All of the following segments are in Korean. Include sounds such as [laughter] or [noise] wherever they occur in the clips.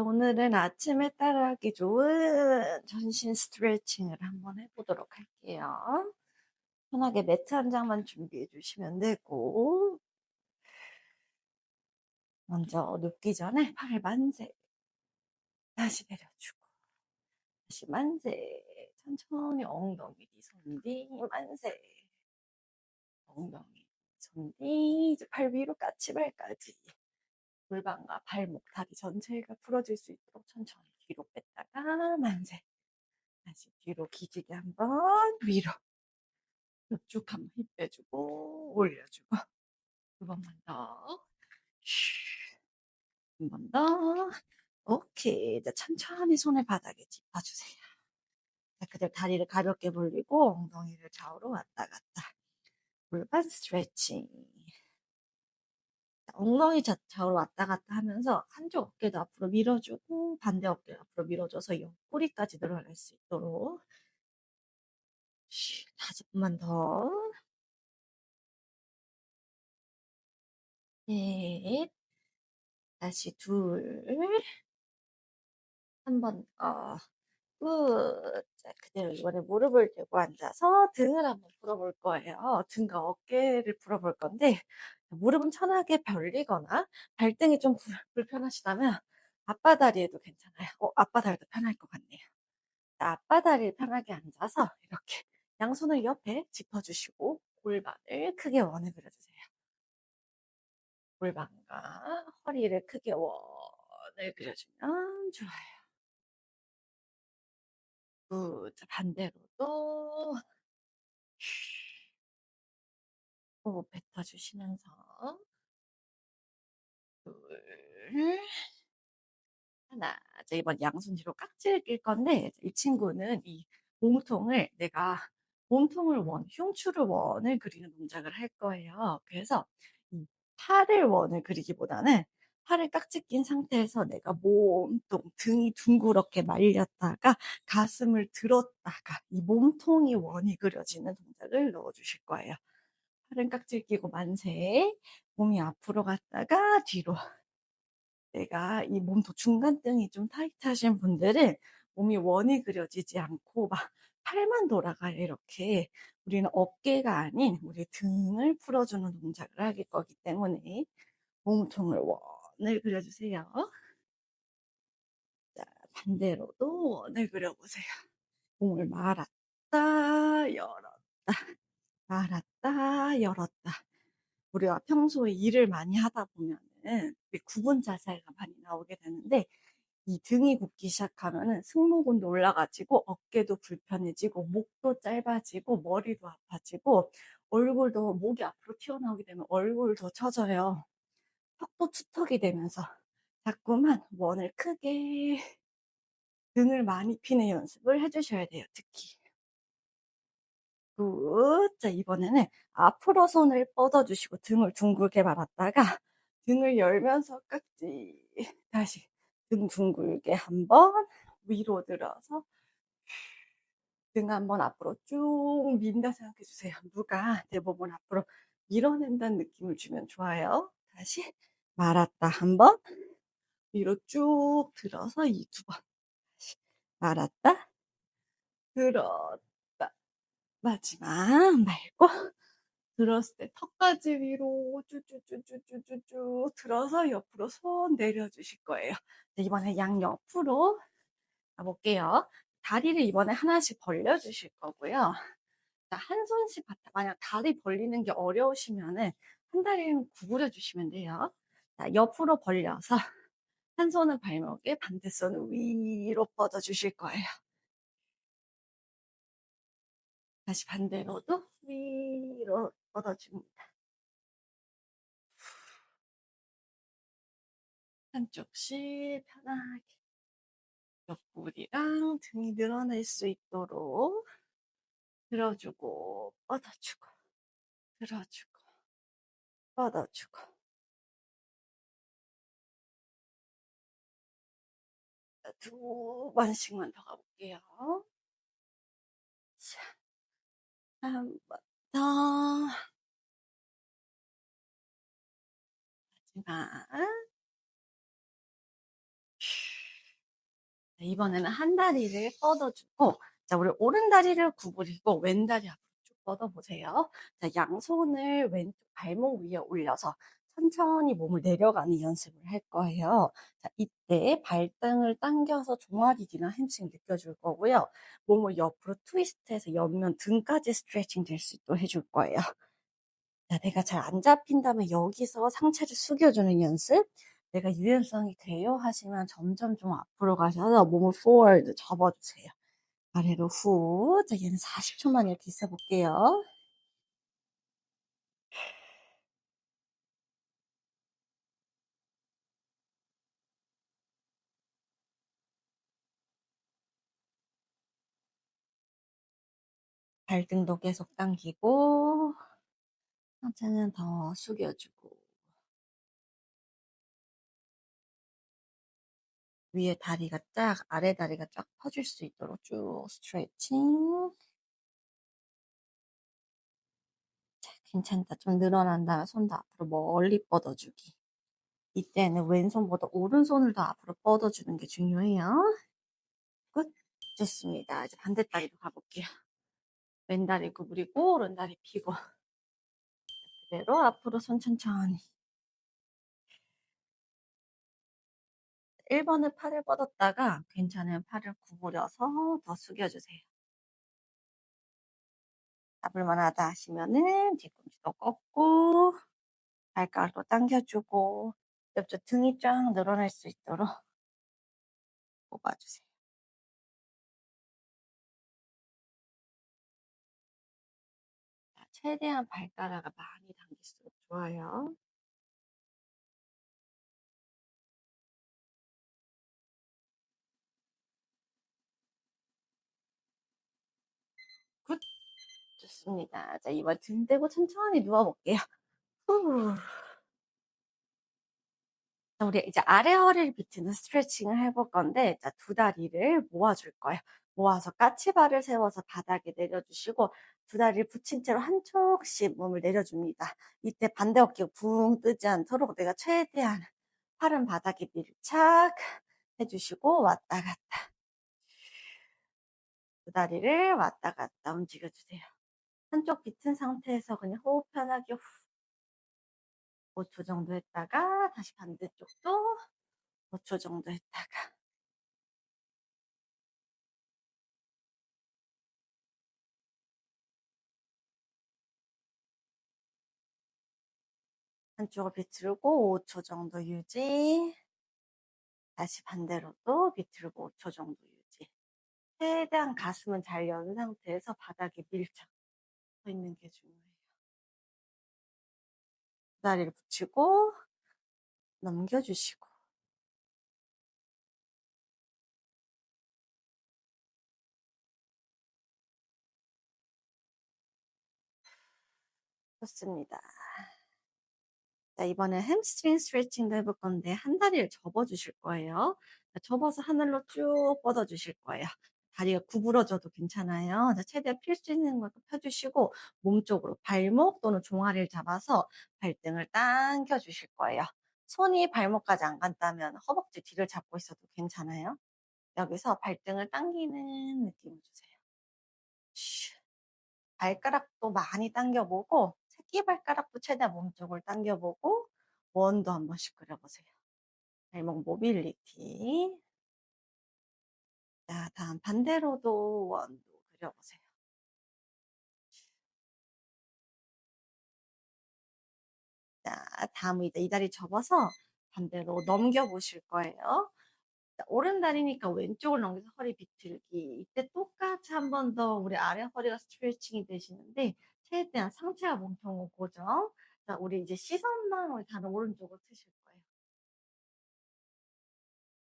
자, 오늘은 아침에 따라하기 좋은 전신 스트레칭을 한번 해보도록 할게요. 편하게 매트 한 장만 준비해 주시면 되고, 먼저 눕기 전에 팔을 만세, 다시 내려주고, 다시 만세, 천천히 엉덩이 뒤, 손 뒤, 만세, 엉덩이, 손 뒤, 이제 팔 위로 까치발까지. 골반과 발목, 다리 전체가 풀어질 수 있도록 천천히 뒤로 뺐다가 만세. 다시 뒤로 기지개 한번 위로. 쭉 한번 힘 빼주고 올려주고 두 번만 더. 한 번 더. 오케이. 이제 천천히 손을 바닥에 짚어주세요. 자, 그대로 다리를 가볍게 벌리고 엉덩이를 좌우로 왔다 갔다. 골반 스트레칭. 엉덩이 좌우로 왔다 갔다 하면서 한쪽 어깨도 앞으로 밀어주고 반대 어깨 앞으로 밀어줘서 옆구리까지 늘어날 수 있도록 다섯 번만 더 넷, 다시 둘, 한 번 더, 끝. 자, 그대로 이번에 무릎을 대고 앉아서 등을 한번 풀어볼 거예요. 등과 어깨를 풀어볼 건데, 무릎은 편하게 벌리거나 발등이 좀 불, 불편하시다면 앞바다리에도 괜찮아요. 어, 앞바다리도 편할 것 같네요. 자, 앞바다리를 편하게 앉아서 이렇게 양손을 옆에 짚어주시고 골반을 크게 원을 그려주세요. 골반과 허리를 크게 원을 그려주면 좋아요. 굿. 반대로도 호흡 뱉어주시면서 둘 하나 자 이번 양손 뒤로 깍지를 낄 건데 이 친구는 이 몸통을 내가 몸통을 원, 흉추를 원을 그리는 동작을 할 거예요. 그래서 이 팔을 원을 그리기보다는 팔을 깍지 낀 상태에서 내가 몸통, 등이 둥그렇게 말렸다가 가슴을 들었다가 이 몸통이 원이 그려지는 동작을 넣어주실 거예요. 팔은 깍지 끼고 만세, 몸이 앞으로 갔다가 뒤로. 내가 이 몸통 중간등이 좀 타이트하신 분들은 몸이 원이 그려지지 않고 막 팔만 돌아가요, 이렇게. 우리는 어깨가 아닌 우리 등을 풀어주는 동작을 하기 거기 때문에 몸통을 원을 그려주세요. 자, 반대로도 원을 그려보세요. 몸을 말았다, 열었다, 말았다, 열었다. 우리가 평소에 일을 많이 하다 보면은 구분 자세가 많이 나오게 되는데 이 등이 굽기 시작하면은 승모근도 올라가지고 어깨도 불편해지고 목도 짧아지고 머리도 아파지고 얼굴도 목이 앞으로 튀어나오게 되면 얼굴도 처져요. 턱도 투턱이 되면서 자꾸만 원을 크게 등을 많이 피는 연습을 해주셔야 돼요. 특히. 굿. 자, 이번에는 앞으로 손을 뻗어주시고 등을 둥글게 말았다가 [laughs] 등을 열면서 깍지 다시 등 둥글게 한번 위로 들어서 등 한번 앞으로 쭉 민다 생각해 주세요. 누가 내 몸을 앞으로 밀어낸다는 느낌을 주면 좋아요. 다시 말았다 한번 위로 쭉 들어서 이 두 번 다시 말았다 들었다 마지막 말고 [laughs] 들었을 때 턱까지 위로 쭉쭉쭉쭉쭉쭉 들어서 옆으로 손 내려주실 거예요. 이번에 양 옆으로 가볼게요. 다리를 이번에 하나씩 벌려주실 거고요. 한 손씩 만약 다리 벌리는 게 어려우시면은 한 다리는 구부려 주시면 돼요. 자, 옆으로 벌려서 한 손은 발목에 반대 손은 위로 뻗어 주실 거예요. 다시 반대로도 위로 뻗어줍니다. 한쪽씩 편하게 옆구리랑 등이 늘어날 수 있도록 들어주고 뻗어주고 들어주고 뻗어주고 두 번씩만 더 가볼게요. 자, 한 번 더. 마지막. 이번에는 한 다리를 뻗어주고 자, 우리 오른 다리를 구부리고 왼 다리 앞으로 쭉 뻗어보세요. 자, 양손을 왼쪽 발목 위에 올려서 천천히 몸을 내려가는 연습을 할 거예요. 자, 이때 발등을 당겨서 종아리 뒤나 햄스트링 느껴줄 거고요. 몸을 옆으로 트위스트해서 옆면 등까지 스트레칭 될 수 있도록 해줄 거예요. 자, 내가 잘 안 잡힌다면 여기서 상체를 숙여주는 연습. 내가 유연성이 돼요 하시면 점점 좀 앞으로 가셔서 몸을 forward 접어주세요. 아래로 후. 자, 얘는 40초만 이렇게 있어 볼게요. 발등도 계속 당기고 상체는 더 숙여주고 위에 다리가 쫙 아래 다리가 쫙 펴질 수 있도록 쭉 스트레칭. 자, 괜찮다. 좀 늘어난 다음에 손도 앞으로 멀리 뻗어주기. 이때는 왼손보다 오른손을 더 앞으로 뻗어주는 게 중요해요. 끝 좋습니다. 이제 반대 다리로 가볼게요 왼다리 구부리고 오른다리 펴고 [laughs] 그대로 앞으로 손 천천히 1번은 팔을 뻗었다가 괜찮으면 팔을 구부려서 더 숙여주세요. 잡을만 하다 하시면은 뒤꿈치도 꺾고 발가락도 당겨주고 옆쪽 등이 쫙 늘어날 수 있도록 [laughs] 뽑아주세요. 최대한 발가락을 많이 당길수록 좋아요. 굿! 좋습니다. 자, 이번 등 대고 천천히 누워볼게요. 후. 우리 이제 아래 허리를 비트는 스트레칭을 해볼 건데, 자, 두 다리를 모아줄 거예요. 모아서 까치발을 세워서 바닥에 내려주시고, 두 다리를 붙인 채로 한쪽씩 몸을 내려줍니다. 이때 반대 어깨가 붕 뜨지 않도록 내가 최대한 팔은 바닥에 밀착 해주시고, 왔다 갔다. 두 다리를 왔다 갔다 움직여주세요. 한쪽 비튼 상태에서 그냥 호흡 편하게 후 5초 정도 했다가 다시 반대쪽도 5초 정도 했다가 한쪽을 비틀고 5초 정도 유지 다시 반대로 또 비틀고 5초 정도 유지 최대한 가슴은 잘 연 상태에서 바닥에 밀착 서 있는 게 중요해요. 다리를 붙이고 넘겨주시고 좋습니다. 자, 이번에 햄스트링 스트레칭도 해볼 건데 한 다리를 접어주실 거예요. 자, 접어서 하늘로 쭉 뻗어주실 거예요. 다리가 구부러져도 괜찮아요. 자, 최대한 필 수 있는 것도 펴주시고 몸 쪽으로 발목 또는 종아리를 잡아서 발등을 당겨 주실 거예요. 손이 발목까지 안 간다면 허벅지 뒤를 잡고 있어도 괜찮아요. 여기서 발등을 당기는 느낌을 주세요. 발가락도 많이 당겨보고 새끼발가락도 최대한 몸쪽을 당겨보고 원도 한 번씩 그려보세요. 발목 모빌리티 자, 다음 반대로도 원도 그려보세요. 자, 다음 이제 이 다리 접어서 반대로 넘겨보실 거예요. 자, 오른 다리니까 왼쪽을 넘겨서 허리 비틀기. 이때 똑같이 한 번 더 우리 아래 허리가 스트레칭이 되시는데 최대한 상체와 몸통을 고정. 자, 우리 이제 시선만 우리 다른 오른쪽으로 트실 거예요.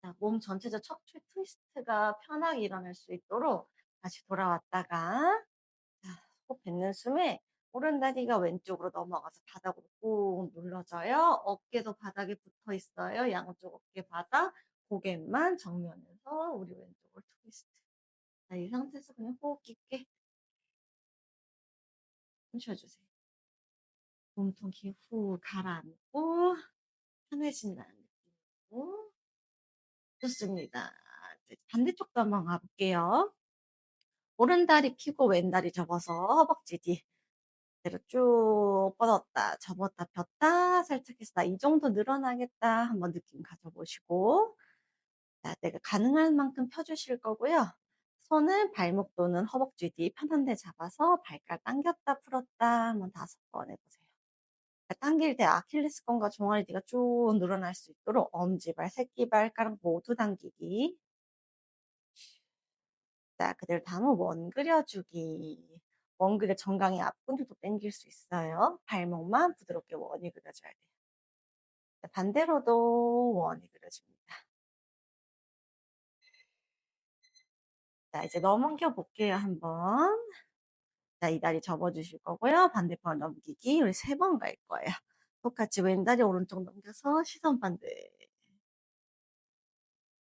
자, 몸 전체적 척추 트위스트가 편하게 일어날 수 있도록 다시 돌아왔다가 자, 속 뱉는 숨에 오른 다리가 왼쪽으로 넘어가서 바닥으로 꾹 눌러져요. 어깨도 바닥에 붙어 있어요. 양쪽 어깨 바닥, 고개만 정면에서 우리 왼쪽으로 트위스트. 자, 이 상태에서 그냥 호흡 깊게 쉬어주세요. 몸통 후 가라앉고 편해진다는 느낌으로 좋습니다. 반대쪽도 한번 가볼게요. 오른다리 펴고 왼다리 접어서 허벅지 뒤 그대로 쭉 뻗었다 접었다 폈다 살짝 나이 정도 늘어나겠다 한번 느낌 가져보시고 자, 내가 가능한 만큼 펴주실 거고요. 손은 발목 또는 허벅지 뒤 편한 데 잡아서 발가락 당겼다 풀었다 한번 다섯 번 해보세요. 당길 때 아킬레스건과 종아리 뒤가 쭉 늘어날 수 있도록 엄지발, 새끼발가락 모두 당기기. 자, 그대로 다음은 원 그려주기. 원 그려 정강이 앞근육도 당길 수 있어요. 발목만 부드럽게 원이 그려줘야 돼요. 자, 반대로도 원이 그려줍니다. 자, 이제 넘겨 볼게요, 한번. 자, 이 다리 접어주실 거고요. 반대편 넘기기. 우리 세 번 갈 거예요. 똑같이 왼다리 오른쪽 넘겨서 시선 반대.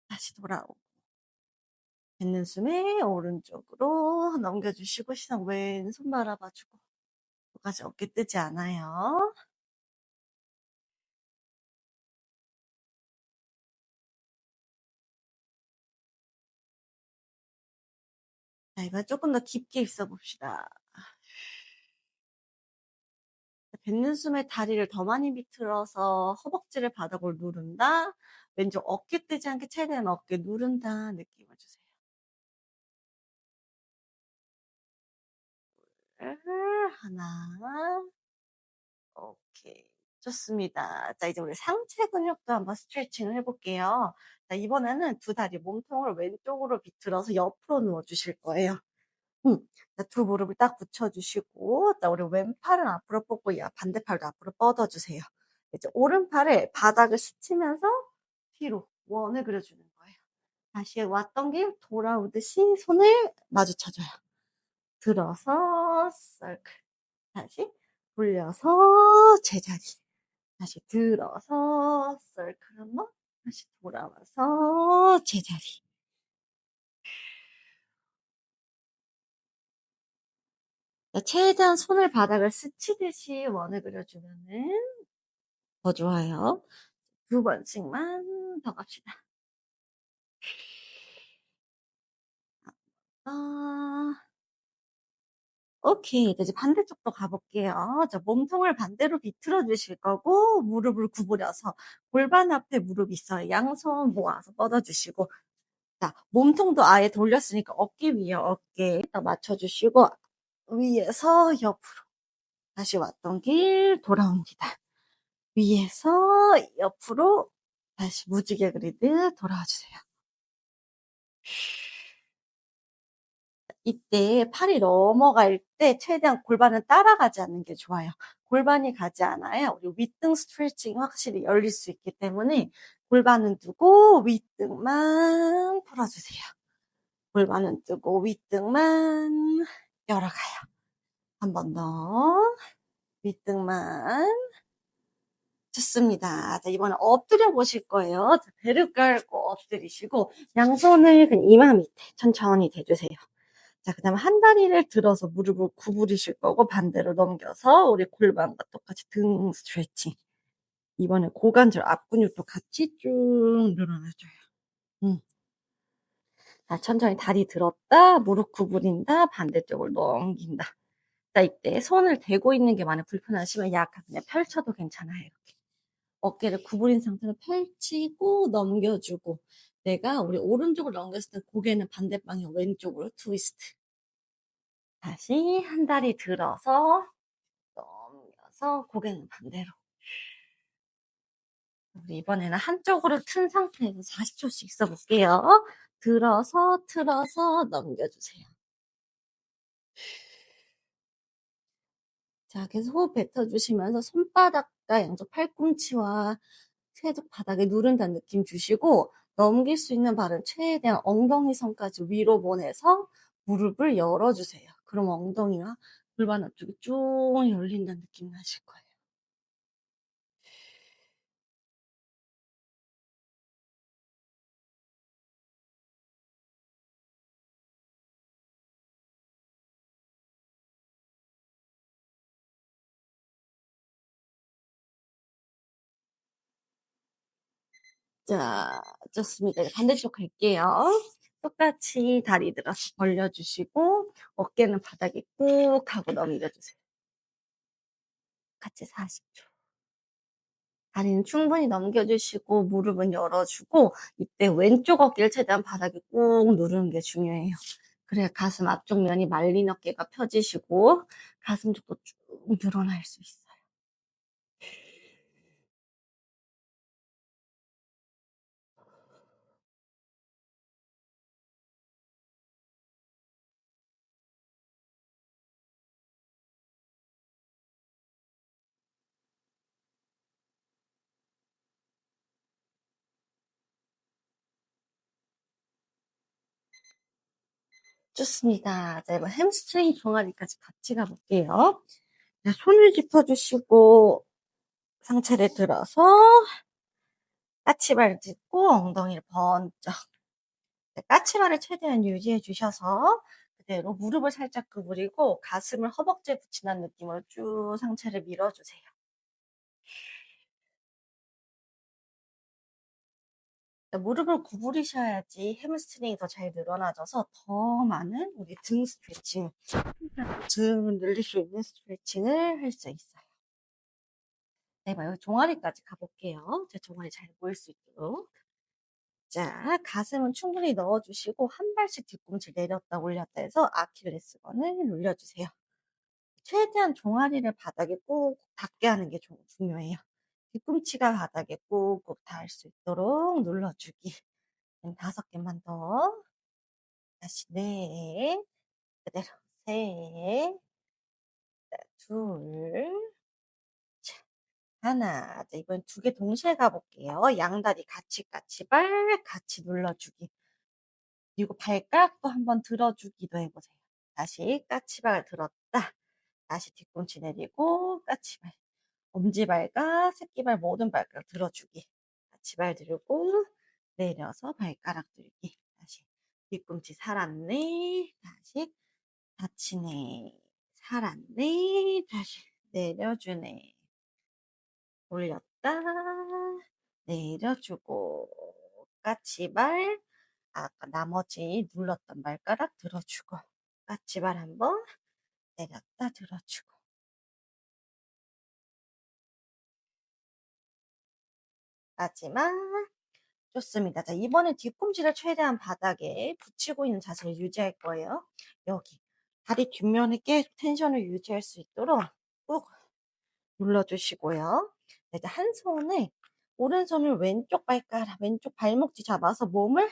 다시 돌아오고. 뱉는 숨에 오른쪽으로 넘겨주시고 시선 왼손 바라봐주고. 똑같이 어깨 뜨지 않아요. 자, 이번 조금 더 깊게 있어 봅시다. 뱉는 숨에 다리를 더 많이 비틀어서 허벅지를 바닥을 누른다. 왼쪽 어깨 뜨지 않게 최대한 어깨 누른다 느낌을 주세요. 하나. 오케이. 좋습니다. 자, 이제 우리 상체 근육도 한번 스트레칭을 해볼게요. 자, 이번에는 두 다리 몸통을 왼쪽으로 비틀어서 옆으로 누워주실 거예요. 음, 자, 두 무릎을 딱 붙여주시고, 자, 우리 왼팔은 앞으로 뻗고, 야, 반대팔도 앞으로 뻗어주세요. 이제 오른팔을 바닥을 스치면서 뒤로 원을 그려주는 거예요. 다시 왔던 길 돌아오듯이 손을 마주쳐줘요. 들어서 썰클. 다시 돌려서 제자리. 다시 들어서 썰클 한번. 다시 돌아와서 제자리. 최대한 손을 바닥을 스치듯이 원을 그려주면은 더 좋아요. 두 번씩만 더 갑시다. 아, 오케이. 이제 반대쪽도 가볼게요. 자, 몸통을 반대로 비틀어 주실 거고, 무릎을 구부려서 골반 앞에 무릎 있어요. 양손 모아서 뻗어 주시고, 자, 몸통도 아예 돌렸으니까 어깨 위에 어깨 딱 맞춰주시고, 위에서 옆으로 다시 왔던 길 돌아옵니다. 위에서 옆으로 다시 무지개 그리듯 돌아와 주세요. 이때 팔이 넘어갈 때 최대한 골반을 따라가지 않는 게 좋아요. 골반이 가지 않아야 우리 윗등 스트레칭이 확실히 열릴 수 있기 때문에 골반은 두고 윗등만 풀어주세요. 골반은 뜨고 윗등만 열어가요. 한 번 더. 윗등만. 좋습니다. 자, 이번에 엎드려 보실 거예요. 자, 배를 깔고 엎드리시고, 양손을 그냥 이마 밑에 천천히 대주세요. 자, 그 다음에 한 다리를 들어서 무릎을 구부리실 거고, 반대로 넘겨서 우리 골반과 똑같이 등 스트레칭. 이번에 고관절 앞 근육도 같이 쭉 늘어나줘요. 음. 자, 천천히 다리 들었다, 무릎 구부린다, 반대쪽을 넘긴다. 자, 이때 손을 대고 있는 게 많이 불편하시면 약간 그냥 펼쳐도 괜찮아요. 이렇게. 어깨를 구부린 상태로 펼치고 넘겨주고 내가 우리 오른쪽을 넘겼을 때 고개는 반대 방향 왼쪽으로 트위스트. 다시 한 다리 들어서 넘겨서 고개는 반대로. 우리 이번에는 한쪽으로 튼 상태에서 40초씩 써볼게요. 들어서 틀어서 넘겨주세요. 자, 계속 호흡 뱉어주시면서 손바닥과 양쪽 팔꿈치와 최적 바닥에 누른다는 느낌 주시고 넘길 수 있는 발은 최대한 엉덩이 선까지 위로 보내서 무릎을 열어주세요. 그럼 엉덩이와 골반 앞쪽이 쭉 열린다는 느낌 나실 거예요. 자, 좋습니다. 반대쪽 갈게요. 똑같이 다리 들어서 벌려주시고 어깨는 바닥에 꾹 하고 넘겨주세요. 같이 40초. 다리는 충분히 넘겨주시고 무릎은 열어주고 이때 왼쪽 어깨를 최대한 바닥에 꾹 누르는 게 중요해요. 그래야 가슴 앞쪽 면이 말린 어깨가 펴지시고 가슴 쪽도 쭉 늘어날 수 있어요. 좋습니다. 자, 이번 햄스트링 종아리까지 같이 가볼게요. 자, 손을 짚어주시고 상체를 들어서 까치발 짚고 엉덩이를 번쩍 네, 까치발을 최대한 유지해 주셔서 그대로 무릎을 살짝 구부리고 가슴을 허벅지에 붙이는 느낌으로 쭉 상체를 밀어주세요. 무릎을 구부리셔야지 햄스트링이 더 잘 늘어나져서 더 많은 우리 등 스트레칭, 등을 늘릴 수 있는 스트레칭을 할 수 있어요. 네, 봐 종아리까지 가볼게요. 제 종아리 잘 보일 수 있도록. 자, 가슴은 충분히 넣어주시고 한 발씩 뒤꿈치 내렸다 올렸다 해서 아킬레스건을 눌려주세요. 최대한 종아리를 바닥에 꾹 닿게 하는 게 중요해요. 뒤꿈치가 바닥에 꾹꾹 닿을 수 있도록 눌러주기. [laughs] 다섯 개만 더. 다시 네. 그대로 셋. 둘. 자, 하나. 자, 이번 두개 동시에 가볼게요. 양다리 같이 까치발 같이 눌러주기. 그리고 발가락도 한번 들어주기도 해보세요. 다시 까치발 들었다. 다시 뒤꿈치 내리고 까치발. 엄지발과 새끼발 모든 발가락 들어주기. 까치발 들고 내려서 발가락 들기. 다시 뒤꿈치 살았네. 다시 다치네. 살았네. 다시 내려주네. 올렸다. 내려주고 까치발 아까 나머지 눌렀던 발가락 들어주고 까치발 한번 내렸다 들어주고 마지막 좋습니다. 자, 이번에 뒤꿈치를 최대한 바닥에 붙이고 있는 자세를 유지할 거예요. 여기 다리 뒷면에 계속 텐션을 유지할 수 있도록 꾹 눌러주시고요. 이제 한 손에 오른손을 왼쪽 발가락, 왼쪽 발목 뒤 잡아서 몸을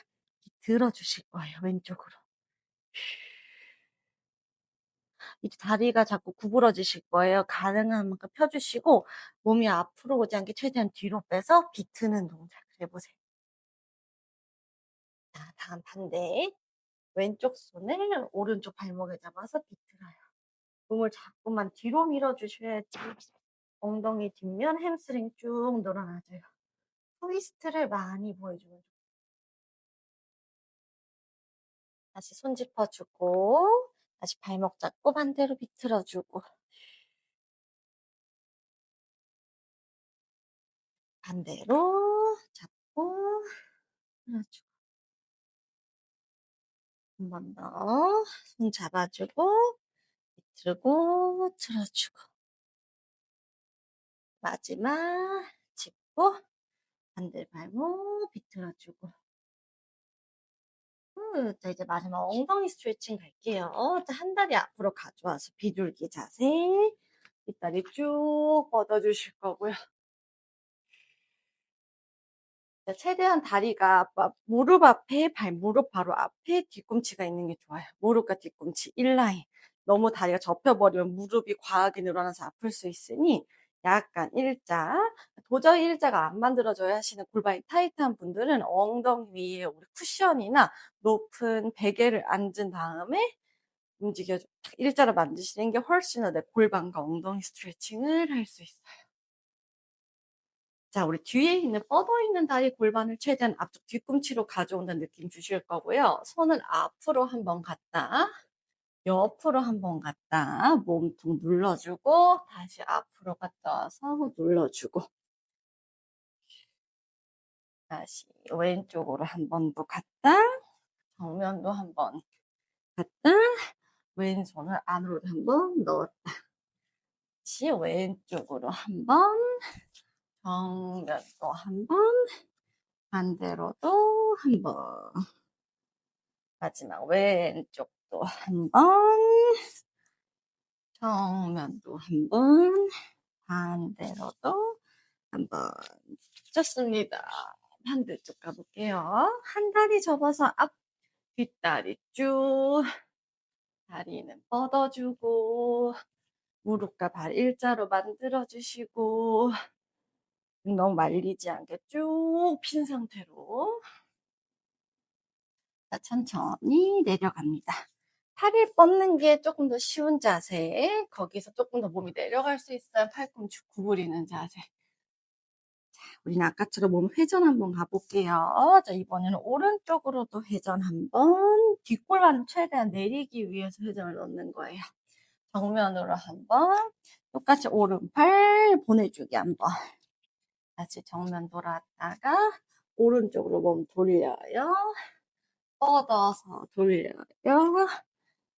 들어주실 거예요. 왼쪽으로. 이제 다리가 자꾸 구부러지실 거예요. 가능한 만큼 펴주시고 몸이 앞으로 오지 않게 최대한 뒤로 빼서 비트는 동작을 해보세요. 자, 다음 반대. 왼쪽 손을 오른쪽 발목에 잡아서 비틀어요. 몸을 자꾸만 뒤로 밀어주셔야지 엉덩이 뒷면 햄스트링 쭉 늘어나져요. 트위스트를 많이 보여주면 좋아요. 다시 손 짚어주고 다시 발목 잡고 반대로 비틀어주고. 반대로 잡고 틀어주고 한 번 더. 손 잡아주고 비틀고 틀어주고. 마지막 짚고 반대 발목 비틀어주고 자, 이제 마지막 엉덩이 스트레칭 갈게요. 한 다리 앞으로 가져와서 비둘기 자세. 뒷다리 쭉 뻗어주실 거고요. 최대한 다리가 무릎 앞에, 발 무릎 바로 앞에 뒤꿈치가 있는 게 좋아요. 무릎과 뒤꿈치 1라인. 너무 다리가 접혀버리면 무릎이 과하게 늘어나서 아플 수 있으니 약간 일자. 도저히 일자가 안 만들어져야 하시는 골반이 타이트한 분들은 엉덩이 위에 우리 쿠션이나 높은 베개를 앉은 다음에 움직여 일자로 만드시는 게 훨씬 더 내 골반과 엉덩이 스트레칭을 할 수 있어요. 자, 우리 뒤에 있는 뻗어 있는 다리 골반을 최대한 앞쪽 뒤꿈치로 가져온다는 느낌 주실 거고요. 손은 앞으로 한번 갔다. 옆으로 한번 갔다 몸통 눌러주고 다시 앞으로 갔다 와서 눌러주고 다시 왼쪽으로 한 번 더 갔다 정면도 한 번 갔다 왼손을 안으로 한 번 넣었다. 다시 왼쪽으로 한 번, 정면도 한 번, 반대로도 한 번. 마지막 왼쪽 도한 번, 정면도 한 번, 반대로도 한 번. 좋습니다. 반대쪽 가볼게요. 한 다리 접어서 앞, 뒷다리 쭉. 다리는 뻗어주고, 무릎과 발 일자로 만들어주시고, 너무 말리지 않게 쭉 핀 상태로. 자, 천천히 내려갑니다. 팔을 뻗는 게 조금 더 쉬운 자세. 거기서 조금 더 몸이 내려갈 수 있어요. 팔꿈치 구부리는 자세. 자, 우리는 아까처럼 몸 회전 한번 가볼게요. 자, 이번에는 오른쪽으로도 회전 한번. 뒷골반 최대한 내리기 위해서 회전을 넣는 거예요. 정면으로 한번. 똑같이 오른팔 보내주기 한번. 다시 정면 돌았다가 오른쪽으로 몸 돌려요. 뻗어서 돌려요.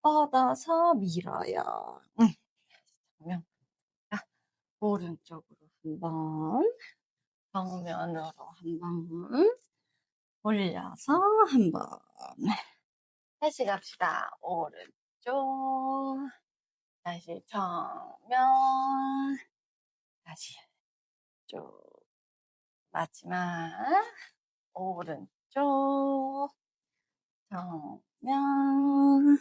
뻗어서 밀어요. 자, 오른쪽으로 한 번. 정면으로 한번. 돌려서 한 번. 다시 갑시다. 오른쪽. 다시 정면. 다시 쭉. 마지막 오른쪽 정면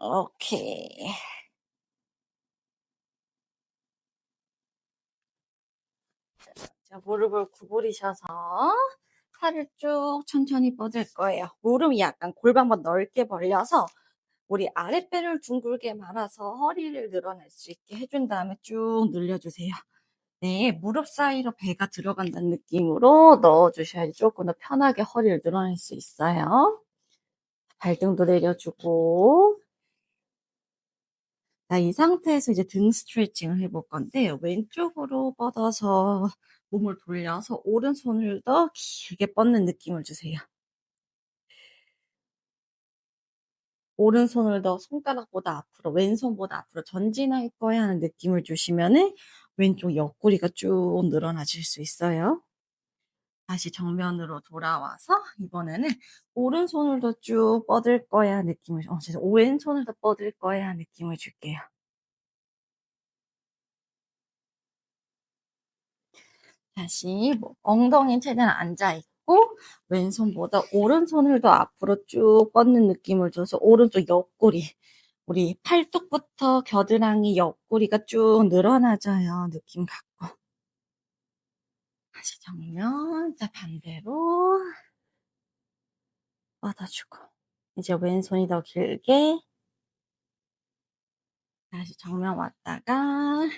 오케이 자, 무릎을 구부리셔서 팔을 쭉 천천히 뻗을 거예요. 무릎이 약간 골반만 넓게 벌려서 우리 아랫배를 둥글게 말아서 허리를 늘어낼 수 있게 해준 다음에 쭉 늘려주세요. 네, 무릎 사이로 배가 들어간다는 느낌으로 넣어주셔야지 조금 더 편하게 허리를 늘어낼 수 있어요. 발등도 내려주고. 자, 이 상태에서 이제 등 스트레칭을 해볼 건데, 왼쪽으로 뻗어서 몸을 돌려서 오른손을 더 길게 뻗는 느낌을 주세요. 오른손을 더 손가락보다 앞으로, 왼손보다 앞으로 전진할 거야 하는 느낌을 주시면은 왼쪽 옆구리가 쭉 늘어나질 수 있어요. 다시 정면으로 돌아와서 이번에는 오른손을 더 쭉 뻗을 거야 느낌을, 어, 죄송, 왼손을 더 뻗을 거야 느낌을 줄게요. 다시 뭐 엉덩이 최대한 앉아있고 왼손보다 오른손을 더 앞으로 쭉 뻗는 느낌을 줘서 오른쪽 옆구리 우리 팔뚝부터 겨드랑이 옆구리가 쭉 늘어나져요. 느낌 갖고. 다시 정면, 자 반대로. 뻗어주고. 이제 왼손이 더 길게. 다시 정면 왔다가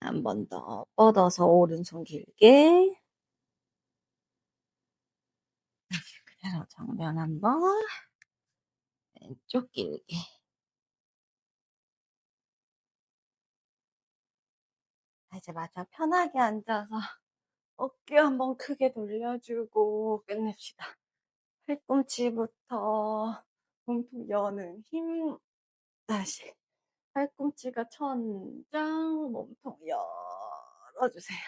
한 번 더 뻗어서 오른손 길게. 다시 그대로 정면 한 번. 왼쪽 길게. 이제 마저 편하게 앉아서 어깨 한번 크게 돌려주고 끝냅시다. 팔꿈치부터 몸통 여는 힘 다시 팔꿈치가 천장 몸통 열어주세요.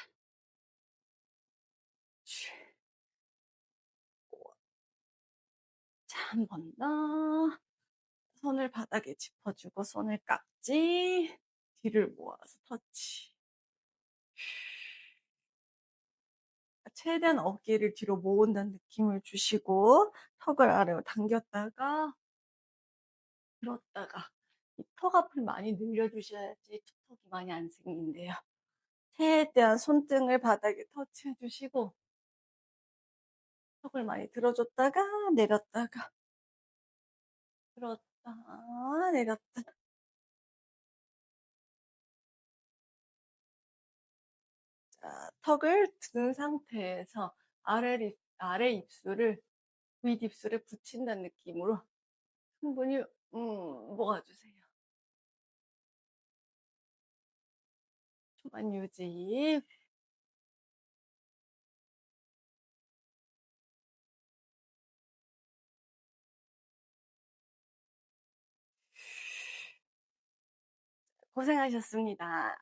자, 한 번 더. 손을 바닥에 짚어주고 손을 깍지 뒤를 모아서 터치. 최대한 어깨를 뒤로 모은다는 느낌을 주시고 턱을 아래로 당겼다가 들었다가 이턱 앞을 많이 늘려주셔야지 턱이 많이 안 생긴대요. 최대한 손등을 바닥에 터치해 주시고 턱을 많이 들어줬다가 내렸다가 들었다 내렸다 아, 턱을 든 상태에서 아래, 아래 입술을 윗입술에 붙인다는 느낌으로 충분히 음, 먹어주세요. 초반 유지. 고생하셨습니다.